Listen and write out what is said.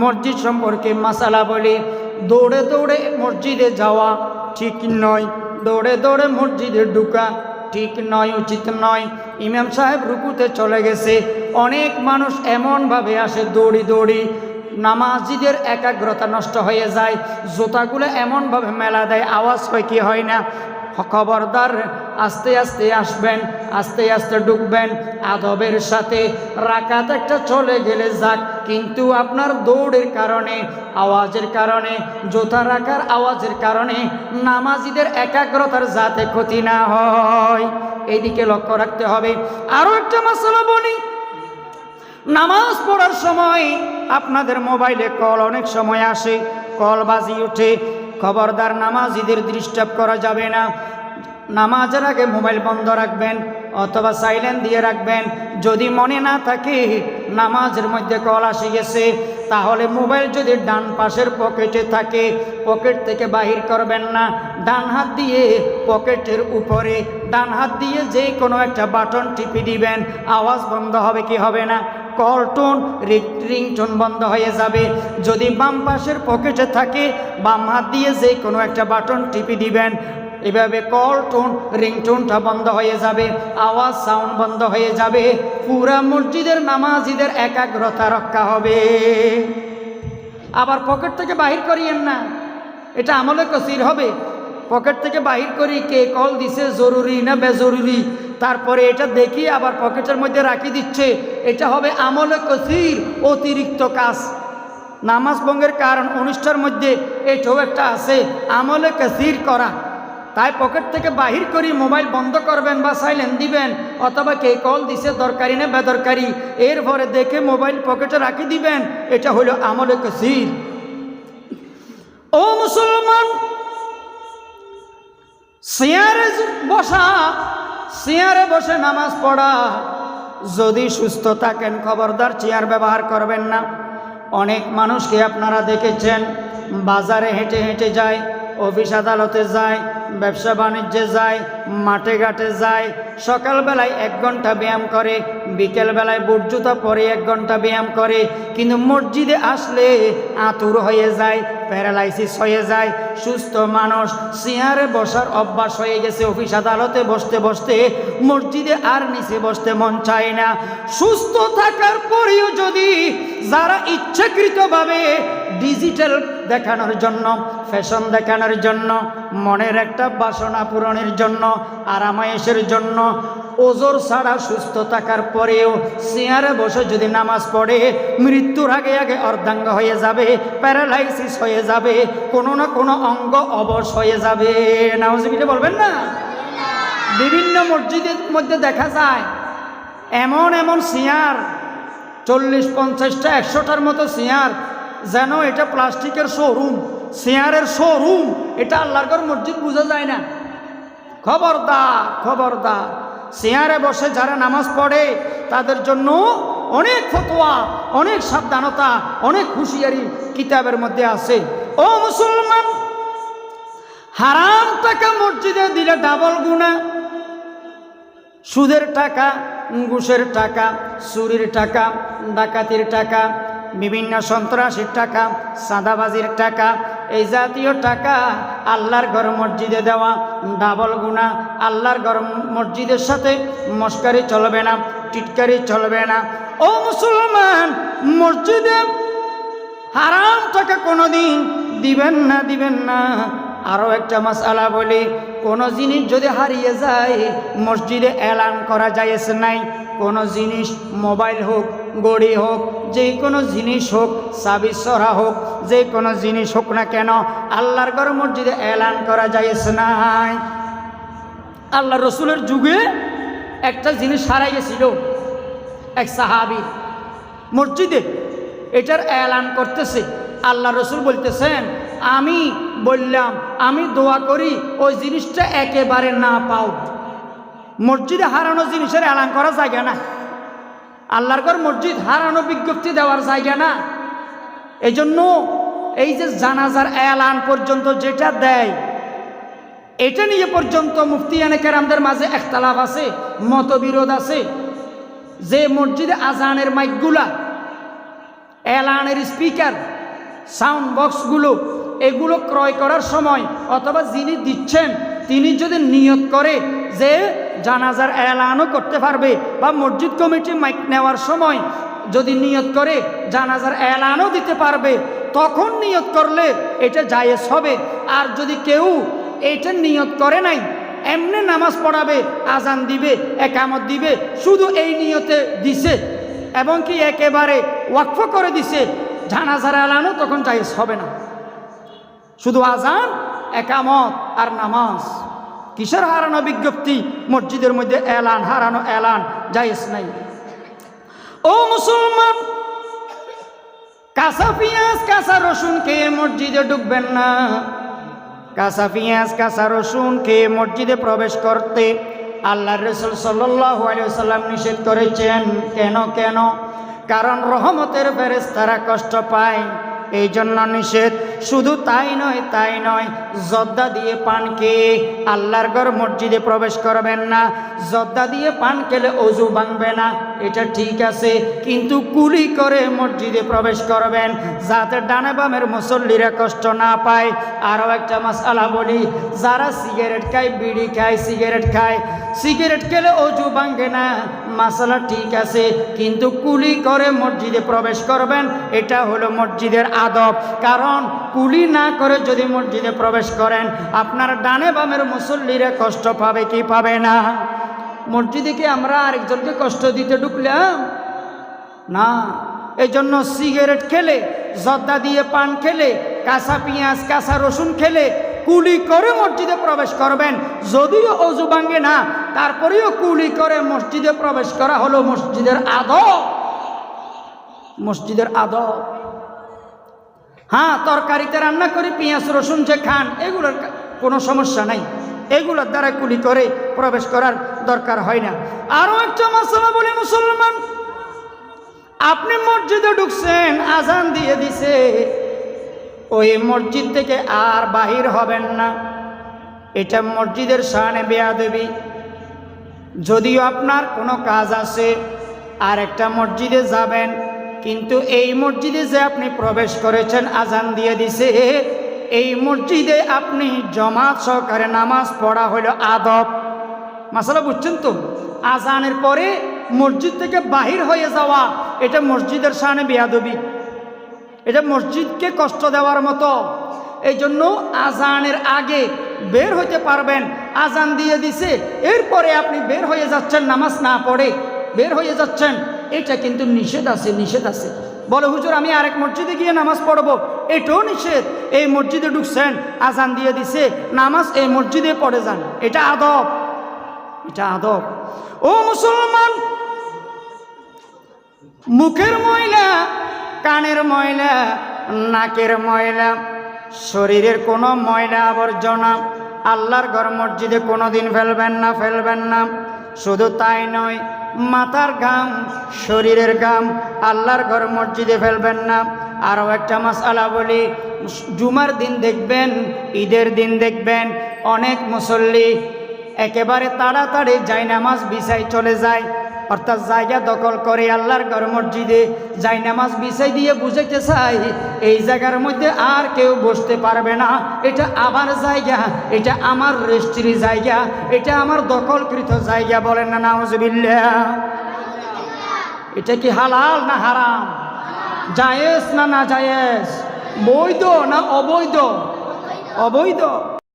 মসজিদ সম্পর্কে মাসালা বলি, দৌড়ে দৌড়ে মসজিদে যাওয়া ঠিক নয়, দৌড়ে দৌড়ে মসজিদে ঢুকা ঠিক নয়, উচিত নয়। ইমাম সাহেব রুকুতে চলে গেছে। অনেক মানুষ এমনভাবে আসে দৌড়ি দৌড়ি, নামাজিদের একাগ্রতা নষ্ট হয়ে যায়। জুতাগুলো এমনভাবে মেলা দেয়, আওয়াজ হয় কি হয় না? খবরদার আস্তে আস্তে আসবেন, আস্তে আস্তে ঢুকবেন আদবের সাথে রাকাত একটা চলে গেলে যাক। কিন্তু আপনার দৌড়ের কারণে, আওয়াজের কারণে জোতা রাখার আওয়াজের কারণে নামাজিদের একাগ্রতার যাতে ক্ষতি না হয়। এইদিকে লক্ষ্য রাখতে হবে আরও একটা মশলা বলি। নামাজ পড়ার সময় আপনাদের মোবাইলে কল অনেক সময় আসে, কল বাজি ওঠে, খবরদার নামাজিদের ডিস্টার্ব করা যাবে না। নামাজের আগে মোবাইল বন্ধ রাখবেন অথবা সাইলেন্ট দিয়ে রাখবেন। যদি মনে না থাকে নামাজের মধ্যে কল আসে গেছে, তাহলে মোবাইল যদি ডান পাশের পকেটে থাকে, পকেট থেকে বাহির করবেন না। ডান হাত দিয়ে পকেটের উপরে, ডান হাত দিয়ে যে কোনো একটা বাটন টিপে দিবেন, আওয়াজ বন্ধ হবে কি হবে না? কল টোন রিংটোন বন্ধ হয়ে যাবে। যদি বাম পাশের পকেটে থাকে, বাম হাত দিয়ে যে কোনো একটা বাটন টিপে দিবেন এভাবে কল টোন রিংটোনটা বন্ধ হয়ে যাবে, আওয়াজ সাউন্ড বন্ধ হয়ে যাবে, পুরা মসজিদের নামাজিদের একাগ্রতা রক্ষা হবে। আবার পকেট থেকে বাহির করিয়েন না, এটা আমলে কসির হবে। পকেট থেকে বাহির করি কে কল দিছে জরুরি না বেজরুরি, তারপরে এটা দেখি আবার পকেটের মধ্যে রাখি দিচ্ছে, এটা হবে আমলে কসির, অতিরিক্ত কাজ। নামাজ ভঙ্গের কারণ, অনুষ্ঠার মধ্যে এটাও একটা আছে, আমলে কসির করা। তাই পকেট থেকে বাহির করি, মোবাইল বন্ধ করবেন বা সাইলেন্ট দিবেন, অথবা কে কল দিছে, দরকারি না বেদরকারি এর এরপরে দেখে মোবাইল পকেটে রাখি দিবেন, এটা হলো আমলে কসির ও মুসলমান, চেয়ারে বসা, চেয়ারে বসে নামাজ পড়া, যদি সুস্থ থাকেন, খবরদার চেয়ার ব্যবহার করবেন না। অনেক মানুষকে আপনারা দেখেছেন, বাজারে হেঁটে হেঁটে যায়, অফিস আদালতে যায় ব্যবসা বাণিজ্যে যায়, মাঠে ঘাটে যায়, সকালবেলায় এক ঘণ্টা ব্যায়াম করে, বিকেলবেলায় জুতা পরে এক ঘণ্টা ব্যায়াম করে, কিন্তু মসজিদে আসলে আতুর হয়ে যায়, প্যারালাইসিস হয়ে যায়, সুস্থ মানুষ চেয়ারে বসার অভ্যাস হয়ে গেছে, অফিস আদালতে বসতে বসতে, মসজিদে আর নিচে বসতে মন চায় না। সুস্থ থাকার পরেও যদি যারা ইচ্ছাকৃতভাবে ডিজিটাল দেখানোর জন্য ফ্যাশন দেখানোর জন্য, মনের একটা বাসনা পূরণের জন্য, আরামায়েশের জন্য, ওজোর ছাড়া সুস্থ থাকার পরেও চেয়ারে বসে যদি নামাজ পড়ে, মৃত্যুর আগে আগে অর্ধাঙ্গ হয়ে যাবে, প্যারালাইসিস হয়ে যাবে, কোনো না কোনো অঙ্গ অবশ হয়ে যাবে। নামাজিবিটা বলবেন না? বিভিন্ন মসজিদের মধ্যে দেখা যায়, এমন এমন চেয়ার চল্লিশ, পঞ্চাশটা, একশোটার মতো চেয়ার যেন এটা প্লাস্টিকের শোরুম। চেয়ারের শোরুম, এটা আল্লাহর ঘর, মসজিদ বোঝা যায় না। খবরদার খবরদার। চেয়ারে বসে যারা নামাজ পড়ে, তাদের জন্য অনেক ফতোয়া, অনেক সাবধানতা, অনেক হুঁশিয়ারি কিতাবের মধ্যে আছে। ও মুসলমান, হারাম টাকা মসজিদে দিলে ডাবল গুণা সুদের টাকা, ঘুষের টাকা, চুরির টাকা, ডাকাতির টাকা, বিভিন্ন সন্ত্রাসীর টাকা, সাদাবাজির টাকা এই জাতীয় টাকা আল্লাহর ঘর মসজিদে দেওয়া, ডাবল গুণা আল্লাহর ঘর মসজিদের সাথে মস্কারি চলবে না, টিটকারি চলবে না। ও মুসলমান, মসজিদে হারাম টাকা কোনোদিন দিবেন না দিবেন না। আরও একটা মশালা বলি, কোনো জিনিস যদি হারিয়ে যায়, মসজিদে এলান করা যায়স নাই। কোনো জিনিস মোবাইল হোক গড়ি হোক, যে কোনো জিনিস হোক সাবিসরা হোক, যে কোনো জিনিস হোক না কেন, আল্লাহর ঘর মসজিদে এলান করা যায়স নাই। আল্লাহ রসুলের যুগে একটা জিনিস হারাই গেছিল এক সাহাবি। মসজিদে এটার এলান করতেছে। আল্লাহ রসুল বলতেছেন, আমি বললাম, আমি দোয়া করি, ওই জিনিসটা একেবারে না পাও। মসজিদে হারানো জিনিসের এলান করা যায় না আল্লাহর ঘর মসজিদ হারানো বিজ্ঞপ্তি দেওয়ার জায়গা না। এই জন্য এই যে জানাজার এলান পর্যন্ত যেটা দেয়, এটা নিয়ে পর্যন্ত মুফতিয়ানে কেরামদের মাঝে একতালাভ আছে, মতবিরোধ আছে। যে মসজিদে আজানের মাইকগুলা, এলানের স্পিকার, সাউন্ড বক্সগুলো, এগুলো ক্রয় করার সময় অথবা যিনি দিচ্ছেন, তিনি যদি নিয়ত করে যে জানাজার এলানও করতে পারবে বা মসজিদ কমিটি মাইক নেওয়ার সময় যদি নিয়ত করে জানাজার এলানও দিতে পারবে, তখন নিয়ত করলে এটা জায়েজ হবে। আর যদি কেউ এটা নিয়ত করে নাই, এমনি নামাজ পড়াবে, আজান দিবে, একামত দিবে, শুধু এই নিয়তে দিছে এবং কি একেবারে ওয়াকফ করে দিছে, জানাজার এলানও তখন জায়েজ হবে না। শুধু আজান, একামত আর নামাজ। কিসের হারানো বিজ্ঞপ্তি? মসজিদের মধ্যে এলান, হারানো এলান, জায়েজ নাই। ও মুসলমান, কাঁচা পেঁয়াজ, কাঁচা রসুন খেয়ে মসজিদে ঢুকবেন না। কাঁচা পেঁয়াজ, কাঁচা রসুন খেয়ে মসজিদে প্রবেশ করতে আল্লাহ রসুল সাল্লাম নিষেধ করেছেন। কেন কেন? কারণ রহমতের ফেরেস তারা কষ্ট পায় এই জন্য নিষেধ। শুধু তাই নয় তাই নয়, জর্দা দিয়ে পান খেয়ে আল্লাহর ঘর মসজিদে প্রবেশ করবেন না। জর্দা দিয়ে পান খেলে অজু ভাঙবে না, এটা ঠিক আছে, কিন্তু কুলি করে মসজিদে প্রবেশ করবেন, যাতে ডানে বামের মুসল্লিরা কষ্ট না পায়। আরও একটা মশালা বলি, যারা সিগারেট খায়, বিড়ি খায়, সিগারেট খায়, সিগারেট খেলে অজু ভাঙবে না। মাসালা ঠিক আছে, কিন্তু কুলি করে মসজিদে প্রবেশ করবেন, এটা হলো মসজিদের আদব। কারণ কুলি না করে যদি মসজিদে প্রবেশ করেন, আপনার ডানে বামের মুসল্লিরা কষ্ট পাবে কি পাবে না? মসজিদে কি আমরা আরেকজনকে কষ্ট দিতে ঢুকলাম? না। এই জন্য সিগারেট খেলে, জর্দা দিয়ে পান খেলে, কাঁচা পেঁয়াজ, কাঁচা রসুন খেলে কুলি করে মসজিদে প্রবেশ করবেন। যদিও অজু ভাঙ্গে না, তারপরেও কুলি করে মসজিদে প্রবেশ করা হলো মসজিদের আদব। মসজিদের আদব। হ্যাঁ তরকারিতে রান্না করে, পেঁয়াজ, রসুন যে খান, এগুলোর কোনো সমস্যা নাই। এগুলোর দ্বারা কুলি করে প্রবেশ করার দরকার হয় না। আরও একটা মশলা বলে, মুসলমান, আপনি মসজিদে ঢুকছেন, আজান দিয়ে দিছে। ওই মসজিদ থেকে আর বাহির হবেন না। এটা মসজিদের শানে বেয়াদেবী। যদিও আপনার কোনো কাজ আছে আর একটা মসজিদে যাবেন, কিন্তু এই মসজিদে যে আপনি প্রবেশ করেছেন, আজান দিয়ে দিছে, এই মসজিদে আপনি জমাত সহকারে নামাজ পড়া হইল আদব। মাসালা বুঝছেন তো? আজানের পরে মসজিদ থেকে বাহির হয়ে যাওয়া, এটা মসজিদের সামনে বেয়াদবি। এটা মসজিদকে কষ্ট দেওয়ার মতো। এই জন্য আজানের আগে বের হইতে পারবেন। আজান দিয়ে দিছে, এরপরে আপনি বের হয়ে যাচ্ছেন, নামাজ না পড়ে বের হয়ে যাচ্ছেন। এটা কিন্তু নিষেধ আছে নিষেধ আছে। বলে, হুজুর, আমি আরেক মসজিদে গিয়ে নামাজ পড়ব। এটাও নিষেধ। এই মসজিদে ঢুকছেন, আজান দিয়ে দিছে, নামাজ এই মসজিদে পড়ে যান। এটা আদব। এটা আদব। ও মুসলমান, মুখের ময়লা কানের ময়লা, নাকের ময়লা, শরীরের কোনো ময়লা আবর্জনা, আল্লাহর ঘর মসজিদে কোনো দিন ফেলবেন না ফেলবেন না। শুধু তাই নয়, মাথার ঘাম, শরীরের ঘাম আল্লাহর ঘর মসজিদে ফেলবেন না। আরও একটা মশালা বলি, জুমার দিন দেখবেন, ঈদের দিন দেখবেন, অনেক মুসল্লি একেবারে তাড়াতাড়ি জায়নামাজ বিছাই চলে যায়। অর্থাৎ জায়গা দখল করে আল্লাহর ঘর মসজিদে, যাই নামাজ বিছাই দিয়ে বুঝাইতে চাই, এই জায়গার মধ্যে আর কেউ বসতে পারবে না। এটা আমার জায়গা, এটা আমার রেস্ট্রি জায়গা, এটা আমার দখলকৃত জায়গা বলেন না নাউজবিল্লা এটা কি হালাল না হারাম? জায়েজ না না জায়েজ বৈধ না অবৈধ? অবৈধ।